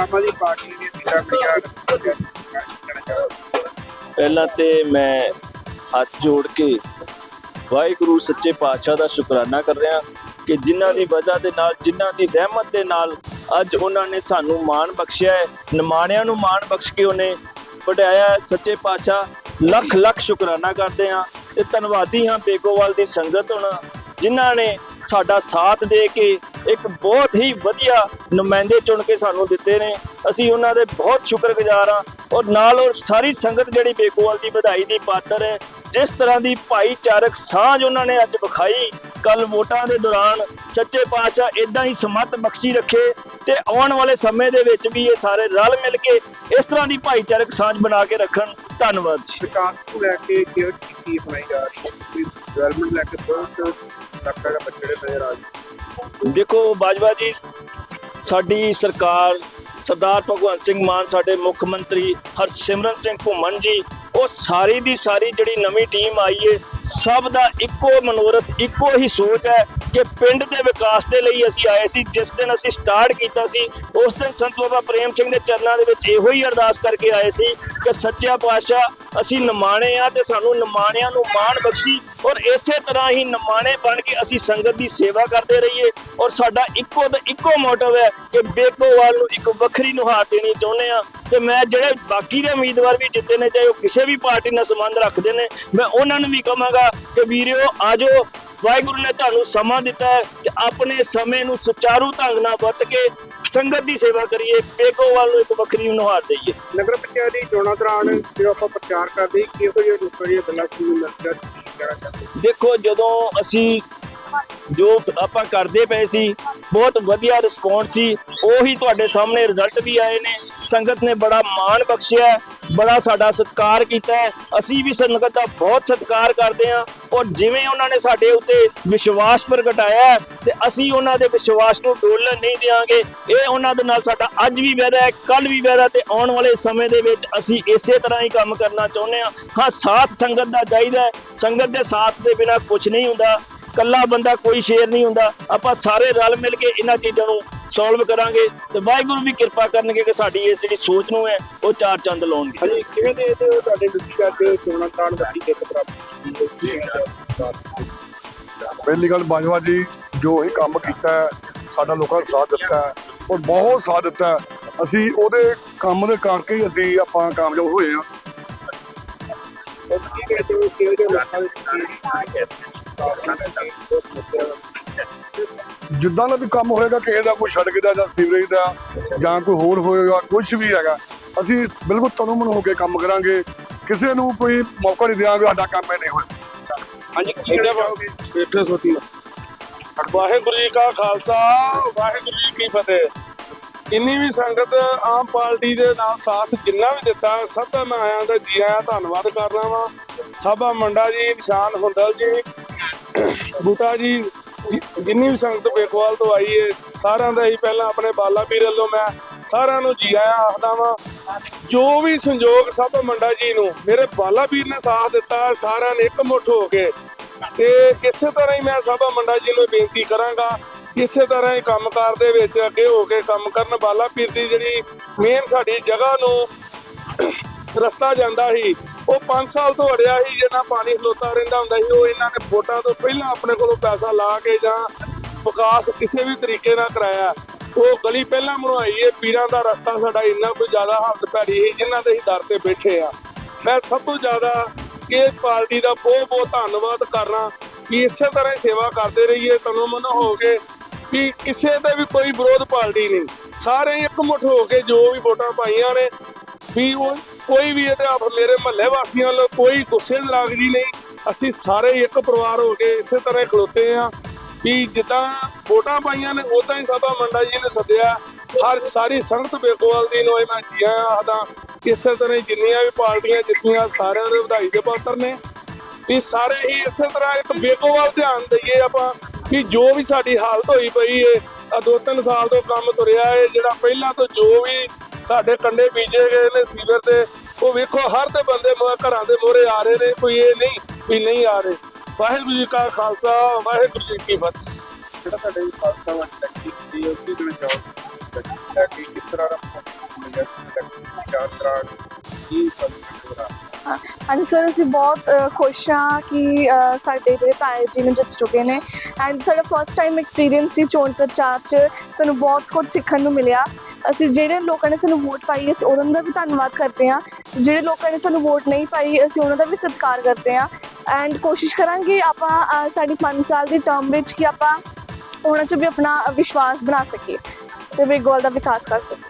Aam Aadmi party ਦੀਆਂ ਸੀਟਾਂ ਬੜੀਆਂ ਪਹਿਲਾਂ ਤੇ ਮੈਂ ਹੱਥ ਜੋੜ ਕੇ ਵਾਹਿਗੁਰੂ ਸੱਚੇ ਪਾਤਸ਼ਾਹ ਦਾ ਸ਼ੁਕਰਾਨਾ ਕਰ ਰਿਹਾ ਕਿ ਜਿਨ੍ਹਾਂ ਦੀ ਵਜ੍ਹਾ ਦੇ ਨਾਲ, ਜਿਨ੍ਹਾਂ ਦੀ ਰਹਿਮਤ ਦੇ ਨਾਲ ਅੱਜ ਉਹਨਾਂ ਨੇ ਸਾਨੂੰ ਮਾਣ ਬਖਸ਼ਿਆ ਹੈ, ਨਿਮਾਣਿਆਂ ਨੂੰ ਮਾਣ ਬਖਸ਼ ਕੇ ਉਹਨੇ ਵਡਿਆਇਆ ਸੱਚੇ ਪਾਤਸ਼ਾਹ, ਲੱਖ ਲੱਖ ਸ਼ੁਕਰਾਨਾ ਕਰਦੇ ਹਾਂ ਤੇ ਧੰਨਵਾਦੀ ਹਾਂ ਬੇਗੋਵਾਲ ਦੀ ਸੰਗਤ ਹੁਣ, ਜਿਨ੍ਹਾਂ ਨੇ ਸਾਡਾ ਸਾਥ ਦੇ ਕੇ ਇੱਕ ਬਹੁਤ ਹੀ ਵਧੀਆ ਨੁਮਾਇੰਦੇ ਚੁਣ ਕੇ ਸਾਨੂੰ ਦਿੱਤੇ ਨੇ। ਅਸੀਂ ਉਹਨਾਂ ਦੇ ਬਹੁਤ ਸ਼ੁਕਰਗੁਜ਼ਾਰ ਹਾਂ ਔਰ ਨਾਲ ਉਹ ਸਾਰੀ ਸੰਗਤ ਜਿਹੜੀ ਬੇਕੋਵਾਲ ਦੀ ਵਧਾਈ ਦੀ ਪਾਤਰ ਹੈ, ਜਿਸ ਤਰ੍ਹਾਂ ਦੀ ਭਾਈਚਾਰਕ ਸਾਂਝ ਉਹਨਾਂ ਨੇ ਅੱਜ ਵਿਖਾਈ ਕੱਲ ਵੋਟਾਂ ਦੇ ਦੌਰਾਨ ਸੱਚੇ ਪਾਤਸ਼ਾਹ ਇਦਾਂ ਹੀ ਸਮਤ ਬਖਸ਼ੀ ਰੱਖੇ ਤੇ ਆਉਣ ਵਾਲੇ ਸਮੇਂ ਦੇ ਵਿੱਚ ਵੀ ਇਹ ਸਾਰੇ ਰਲ ਮਿਲ ਕੇ ਇਸ ਤਰ੍ਹਾਂ ਦੀ ਭਾਈਚਾਰਕ ਸਾਂਝ ਬਣਾ ਕੇ ਰੱਖਣ। ਧੰਨਵਾਦ ਵਿਕਾਸ ਨੂੰ ਲੈ ਕੇ ਕਿਹੜੀ ਕੀ ਬਣਾਈ ਜਾ ਰਹੀ ਹੈ? ਡਿਵੈਲਪਮੈਂਟ ਲੈ ਕੇ ਬਹੁਤ ਡਾਕਟਰ ਦਾ ਬੱਚੜੇ ਨਜ਼ਰ ਆ ਰਹੀ ਦੇਖੋ ਬਾਜਵਾ ਜੀ, ਸਾਡੀ ਸਰਕਾਰ ਸਰਦਾਰ ਭਗਵੰਤ ਸਿੰਘ ਮਾਨ, ਸਾਡੇ ਮੁੱਖ ਮੰਤਰੀ ਹਰਸਿਮਰਨ ਸਿੰਘ ਘੁੰਮਣ ਜੀ, ਉਹ ਸਾਰੀ ਦੀ ਸਾਰੀ ਜਿਹੜੀ ਨਵੀਂ ਟੀਮ ਆਈ ਏ, ਸਭ ਦਾ ਇੱਕੋ ਮਨੋਰਥ, ਇੱਕੋ ਹੀ ਸੋਚ ਹੈ ਕਿ ਪਿੰਡ ਦੇ ਵਿਕਾਸ ਦੇ ਲਈ ਅਸੀਂ ਆਏ ਸੀ, ਜਿਸ ਦਿਨ ਅਸੀਂ ਸਟਾਰਟ ਕੀਤਾ ਸੀ, ਉਸ ਦਿਨ ਸੰਤ ਬਾਬਾ ਪ੍ਰੇਮ ਸਿੰਘ ਦੇ ਚਰਨਾਂ ਦੇ ਵਿੱਚ ਇਹੋ ਹੀ ਅਰਦਾਸ ਕਰਕੇ ਆਏ ਸੀ ਕਿ ਸੱਚਾ ਪਾਤਸ਼ਾਹ, ਅਸੀਂ ਨਿਮਾਣੇ ਆ ਤੇ ਸਾਨੂੰ ਨਿਮਾਣਿਆਂ ਨੂੰ ਮਾਣ ਬਖਸ਼ੀ ਔਰ ਇਸੇ ਤਰ੍ਹਾਂ ਹੀ ਨਿਮਾਣੇ ਬਣ ਕੇ ਅਸੀਂ ਸੰਗਤ ਦੀ ਸੇਵਾ ਕਰਦੇ ਰਹੀਏ ਔਰ ਸਾਡਾ ਇੱਕੋ ਤੇ ਇੱਕੋ ਮੋਟਿਵ ਹੈ ਕਿ ਬੇਕੋਵਾਲ ਨੂੰ ਇੱਕ ਵੱਖਰੀ ਨੁਹਾਰ ਦੇਣੀ ਚਾਹੁੰਦੇ ਆ ਤੇ ਮੈਂ ਜਿਹੜੇ ਬਾਕੀ ਦੇ ਉਮੀਦਵਾਰ ਵੀ ਜਿੱਤੇ ਨੇ, ਚਾਹੇ ਉਹ ਕਿਸੇ ਵੀ ਪਾਰਟੀ ਨਾਲ ਸੰਬੰਧ ਰੱਖਦੇ ਨੇ, ਮੈਂ ਉਹਨਾਂ ਨੂੰ ਵੀ ਕਹਾਂਗਾ ਕਿ ਵੀਰਿਓ ਆਜੋ ਵਾਹਿਗੁਰੂ ਨੇ ਤੁਹਾਨੂੰ ਸਮਾਂ ਦਿੱਤਾ ਹੈ ਤੇ ਆਪਣੇ ਸਮੇਂ ਨੂੰ ਸੁਚਾਰੂ ਢੰਗ ਨਾਲ ਵਰਤ ਕੇ ਸੰਗਤ ਦੀ ਸੇਵਾ ਕਰੀਏ ਬੇਕੋਵਾਲ ਨੂੰ ਇੱਕ ਵੱਖਰੀ ਨੁਹਾਰ ਦਈਏ। ਨਗਰ ਪੰਚਾਇਤ ਦੀ ਚੋਣਾਂ ਦੌਰਾਨ ਜਦੋਂ ਆਪਾਂ ਪ੍ਰਚਾਰ ਕਰਦੇ ਕਿਹੋ ਜਿਹੇ ਲੋਕਾਂ ਦੀਆਂ ਗੱਲਾਂ ਸੁਣਨ ਕੀ ਕਹਿਣਾ ਚਾਹੁੰਦੇ ਦੇਖੋ ਜਦੋਂ ਅਸੀਂ ਜੋ ਆਪਾਂ ਕਰਦੇ ਪਏ ਸੀ ਬਹੁਤ ਵਧੀਆ ਰਿਸਪੌਂਸ ਸੀ। ਉਹੀ ਤੁਹਾਡੇ ਸਾਹਮਣੇ ਰਿਜ਼ਲਟ ਵੀ ਆਏ ਨੇ। ਸੰਗਤ ਨੇ ਬੜਾ ਮਾਣ ਬਖਸ਼ਿਆ ਬੜਾ ਸਾਡਾ ਸਤਿਕਾਰ ਕੀਤਾ ਹੈ। ਅਸੀਂ ਵੀ ਸੰਗਤ ਦਾ ਬਹੁਤ ਸਤਿਕਾਰ ਕਰਦੇ ਹਾਂ ਔਰ ਜਿਵੇਂ ਉਹਨਾਂ ਨੇ ਸਾਡੇ ਉੱਤੇ ਵਿਸ਼ਵਾਸ ਪ੍ਰਗਟਾਇਆ ਹੈ, ਤੇ ਅਸੀਂ ਉਹਨਾਂ ਦੇ ਵਿਸ਼ਵਾਸ ਨੂੰ ਡੋਲਣ ਨਹੀਂ ਦੇਵਾਂਗੇ ਇਹ ਉਹਨਾਂ ਦੇ ਨਾਲ ਸਾਡਾ ਅੱਜ ਵੀ ਵਾਅਦਾ ਹੈ ਕੱਲ ਵੀ ਵਾਅਦਾ ਤੇ ਆਉਣ ਵਾਲੇ ਸਮੇਂ ਦੇ ਵਿੱਚ ਅਸੀਂ ਇਸੇ ਤਰ੍ਹਾਂ ਹੀ ਕੰਮ ਕਰਨਾ ਚਾਹੁੰਦੇ ਹਾਂ। ਹਾਂ ਸਾਥ ਸੰਗਤ ਦਾ ਚਾਹੀਦਾ ਹੈ। ਸੰਗਤ ਦੇ ਸਾਥ ਦੇ ਬਿਨਾ ਕੁਝ ਨਹੀਂ ਹੁੰਦਾ। ਕੱਲਾ ਬੰਦਾ ਕੋਈ ਸ਼ੇਰ ਨਹੀਂ ਹੁੰਦਾ। ਆਪਾਂ ਸਾਰੇ ਰਲ ਮਿਲ ਕੇ ਇਹਨਾਂ ਚੀਜ਼ਾਂ ਨੂੰ ਸੋਲਵ ਕਰਾਂਗੇ ਤੇ ਵਾਹਿਗੁਰੂ ਵੀ ਕਿਰਪਾ ਕਰਨਗੇ ਕਿ ਸਾਡੀ ਇਸ ਜਿਹੜੀ ਸੋਚ ਨੂੰ ਹੈ ਉਹ ਚਾਰ ਚੰਦ ਲਾਉਣਗੇ। ਹਾਂਜੀ ਕਿਵੇਂ ਦੇ ਇਹਦੇ ਤੁਹਾਡੇ ਨਤੀਜਾ ਤੇ ਚੋਣਾਂ ਪ੍ਰਾਪਤ ਕੀਤੀ ਹੈ ਕੀ ਕਹਿਣਾ ਚਾਹੁੰਦੇ ਪਹਿਲੀ ਗੱਲ ਬਾਜਵਾ ਜੀ ਜੋ ਇਹ ਕੰਮ ਕੀਤਾ ਹੈ ਸਾਡਾ ਲੋਕਾਂ ਨੇ ਸਾਥ ਦਿੱਤਾ ਹੈ ਔਰ ਬਹੁਤ ਸਾਥ ਦਿੱਤਾ ਅਸੀਂ ਉਹਦੇ ਕੰਮ ਦੇ ਕਰਕੇ ਹੀ ਅਸੀਂ ਆਪਾਂ ਕਾਮਯਾਬ ਹੋਏ ਹਾਂ? ਜਿੱਦਾਂ ਦਾ ਵੀ ਕੰਮ ਹੋਏਗਾ ਕਿਸੇ ਦਾ ਕੋਈ ਸੜਕ ਦਾ ਜਾਂ ਸੀਵਰੇਜ ਦਾ ਜਾਂ ਕੋਈ ਹੋਰ ਹੋਏਗਾ ਕੁਝ ਵੀ ਹੈਗਾ ਅਸੀਂ ਬਿਲਕੁਲ ਤਨੁਮਨ ਹੋ ਕੇ ਕੰਮ ਕਰਾਂਗੇ। ਕਿਸੇ ਨੂੰ ਕੋਈ ਮੌਕਾ ਨਹੀਂ ਦਿਆਂਗੇ ਸਾਡਾ ਕੰਮ ਇਹ ਨਹੀਂ ਹੋਇਆ। ਹਾਂਜੀ ਕੀ ਕਹਿਣਾ ਚਾਹੋਗੇ ਬੇਟੇ ਸੋਤੀ ਵਾਹਿਗੁਰੂ ਜੀ ਕਾ ਖਾਲਸਾ ਵਾਹਿਗੁਰੂ ਜੀ ਕੀ ਫਤਿਹ। ਜਿੰਨੀ ਵੀ ਸੰਗਤ ਆਮ ਪਾਰਟੀ ਦੇ ਨਾਲ ਸਾਥ ਜਿੰਨਾ ਵੀ ਦਿੱਤਾ ਸਭ ਦਾ ਮੈਂ ਆਇਆਂ ਦਾ ਜੀ ਆਇਆਂ ਧੰਨਵਾਦ ਕਰਦਾ ਵਾਂ। ਸਾਬਾ ਮੰਡਾ ਜੀ ਨਿਸ਼ਾਨ ਹੁੰਦਲ ਜੀ ਬੂਟਾ ਜੀ ਜਿੰਨੀ ਵੀ ਸੰਗਤ ਬੇਕਵਾਲ ਤੋਂ ਆਈ ਏ, ਸਾਰਿਆਂ ਦਾ ਹੀ ਪਹਿਲਾਂ ਆਪਣੇ ਬਾਲਾ ਪੀਰ ਵੱਲੋਂ ਮੈਂ ਸਾਰਿਆਂ ਨੂੰ ਜੀ ਆਇਆਂ ਆਖਦਾ ਵਾਂ, ਜੋ ਵੀ ਸੰਯੋਗ ਸਭ ਮੰਡਾ ਜੀ ਨੂੰ, ਮੇਰੇ ਬਾਲਾ ਪੀਰ ਨੇ ਸਾਥ ਦਿੱਤਾ, ਸਾਰਿਆਂ ਨੇ ਇੱਕ ਮੁੱਠ ਹੋ ਕੇ। ਤੇ ਇਸੇ ਤਰ੍ਹਾਂ ਹੀ ਮੈਂ ਸਭਾ ਮੰਡਾ ਜੀ ਨੂੰ ਬੇਨਤੀ ਕਰਾਂਗਾ, ਇਸੇ ਤਰ੍ਹਾਂ ਹੀ ਕੰਮਕਾਰ ਦੇ ਵਿੱਚ ਅੱਗੇ ਹੋ ਕੇ ਕੰਮ ਕਰਨ ਬਾਲਾ ਪੀਰ ਦੀ ਜਿਹੜੀ ਮੇਨ ਸਾਡੀ ਜਗ੍ਹਾ ਨੂੰ ਰਸਤਾ ਜਾਂਦਾ ਸੀ ਉਹ 5 ਸਾਲ ਤੋਂ ਅੜਿਆ ਸੀ ਜਿਹੜਾ ਪਾਣੀ ਖਲੋਤਾ ਰਹਿੰਦਾ ਹੁੰਦਾ ਸੀ, ਉਹ ਇਹਨਾਂ ਨੇ ਵੋਟਾਂ ਤੋਂ ਪਹਿਲਾਂ ਆਪਣੇ ਕੋਲੋਂ ਪੈਸਾ ਲਾ ਕੇ ਜਾਂ ਵਿਕਾਸ ਕਿਸੇ ਵੀ ਤਰੀਕੇ ਨਾਲ ਕਰਾਇਆ। ਉਹ ਗਲੀ ਪਹਿਲਾਂ ਬਣਵਾਈ ਏ, ਪੀਰਾਂ ਦਾ ਰਸਤਾ ਸਾਡਾ ਇੰਨਾ ਕੋਈ ਜ਼ਿਆਦਾ ਹਾਲਤ ਭੈੜੀ ਸੀ, ਜਿਨ੍ਹਾਂ ਦੇ ਹੀ ਦਰ ਤੇ ਬੈਠੇ ਆ। ਮੈਂ ਸਭ ਤੋਂ ਜ਼ਿਆਦਾ ਇਹ ਪਾਰਟੀ ਦਾ ਬਹੁਤ ਬਹੁਤ ਧੰਨਵਾਦ ਕਰਨਾ ਕਿ ਇਸੇ ਤਰ੍ਹਾਂ ਹੀ ਸੇਵਾ ਕਰਦੇ ਰਹੀਏ ਤਨੋ ਮਨ ਹੋ ਕੇ, ਕਿ ਕਿਸੇ ਦਾ ਵੀ ਕੋਈ ਵਿਰੋਧ ਪਾਰਟੀ ਨਹੀਂ। ਸਾਰੇ ਇਕਮੁੱਠ ਹੋ ਕੇ ਜੋ ਵੀ ਵੋਟਾਂ ਪਾਈਆਂ ਨੇ, ਵੀ ਉਹ ਕੋਈ ਵੀ ਇਹਦੇ ਆਪ ਮੇਰੇ ਮਹੱਲੇ ਵਾਸੀਆਂ ਵੱਲੋਂ ਕੋਈ ਗੁੱਸੇ ਨਾਰਾਜ਼ਗੀ ਨਹੀਂ। ਅਸੀਂ ਸਾਰੇ ਇੱਕ ਪਰਿਵਾਰ ਹੋ ਕੇ ਇਸੇ ਤਰ੍ਹਾਂ ਹੀ ਖਲੋਤੇ ਆ ਵੀ ਜਿੱਦਾਂ ਵੋਟਾਂ ਪਾਈਆਂ ਨੇ, ਉਦਾਂ ਹੀ ਸਭਾ ਮੰਡਾ ਜੀ ਨੇ ਸੱਦਿਆ। ਹਰ ਸਾਰੀ ਸੰਗਤ ਬੇਗੋਵਾਲ ਦੀ ਨੂੰ ਇਹ ਮੈਂ ਜੀਆਂ ਆਖਦਾ, ਇਸੇ ਤਰ੍ਹਾਂ ਹੀ ਜਿੰਨੀਆਂ ਵੀ ਪਾਰਟੀਆਂ ਜਿੱਤੀਆਂ, ਸਾਰਿਆਂ ਦੇ ਵਧਾਈ ਦੇ ਪਾਤਰ ਨੇ। ਵੀ ਸਾਰੇ ਹੀ ਇਸੇ ਤਰ੍ਹਾਂ ਇੱਕ ਬੇਗੋਵਾਲ ਧਿਆਨ ਦਈਏ ਆਪਾਂ ਕਿ ਜੋ ਵੀ ਸਾਡੀ ਹਾਲਤ ਹੋਈ ਪਈ ਏ ਆ ਦੋ ਤਿੰਨ ਸਾਲ ਤੋਂ ਕੰਮ ਤੁਰਿਆ ਏ, ਜਿਹੜਾ ਪਹਿਲਾਂ ਤੋਂ ਜੋ ਵੀ ਸਾਡੇ ਕੰਡੇ ਬੀਜੇ ਗਏ ਨੇ ਸੀਵਰ ਤੇ ਉਹ ਵੇਖੋ ਹਰ ਦੇ ਬੰਦੇ ਮ- ਘਰਾਂ ਦੇ ਮੋਹਰੇ ਆ ਰਹੇ ਨੇ ਕੋਈ ਇਹ ਨਹੀਂ ਵੀ ਨਹੀਂ ਆ ਰਹੇ। ਵਾਹਿਗੁਰੂ ਜੀ ਕਾ ਖਾਲਸਾ ਵਾਹਿਗੁਰੂ ਜੀ ਕੀ ਫਤਿਹ। ਜਿਹੜਾ ਤੁਹਾਡੇ ਖਾਲਸਾ ਵਾਲੀ ਟੈਕਨੀਕ ਦੀ ਉਹ ਕੀ ਕਹਿਣਾ ਚਾਹੋਗੇ ਲੈ ਕੇ ਕਿਸ ਤਰ੍ਹਾਂ ਦਾ ਚਾਰ ਕੀ ਹਾਂਜੀ ਸਰ ਅਸੀਂ ਬਹੁਤ ਖੁਸ਼ ਹਾਂ ਕਿ ਸਾਡੇ ਜਿਹੜੇ ਤਾਏ ਜੀ ਨੇ ਜਿੱਤ ਚੁੱਕੇ ਨੇ। ਐਂਡ ਸਾਡਾ ਫਸਟ ਟਾਈਮ ਐਕਸਪੀਰੀਅੰਸ ਸੀ ਚੋਣ ਪ੍ਰਚਾਰ 'ਚ ਸਾਨੂੰ ਬਹੁਤ ਕੁਝ ਸਿੱਖਣ ਨੂੰ ਮਿਲਿਆ। ਅਸੀਂ ਜਿਹੜੇ ਲੋਕਾਂ ਨੇ ਸਾਨੂੰ ਵੋਟ ਪਾਈ ਅਸੀਂ ਉਹਨਾਂ ਦਾ ਵੀ ਧੰਨਵਾਦ ਕਰਦੇ ਹਾਂ। ਜਿਹੜੇ ਲੋਕਾਂ ਨੇ ਸਾਨੂੰ ਵੋਟ ਨਹੀਂ ਪਾਈ, ਅਸੀਂ ਉਹਨਾਂ ਦਾ ਵੀ ਸਤਿਕਾਰ ਕਰਦੇ ਹਾਂ ਐਂਡ ਕੋਸ਼ਿਸ਼ ਕਰਾਂਗੇ ਆਪਾਂ ਸਾਡੀ 5 ਸਾਲ ਦੀ ਟਰਮ ਵਿੱਚ ਕਿ ਆਪਾਂ ਉਹਨਾਂ 'ਚ ਵੀ ਆਪਣਾ ਵਿਸ਼ਵਾਸ ਬਣਾ ਸਕੀਏ ਤੇ ਬੇਗੋਲ ਦਾ ਵਿਕਾਸ ਕਰ ਸਕੀਏ।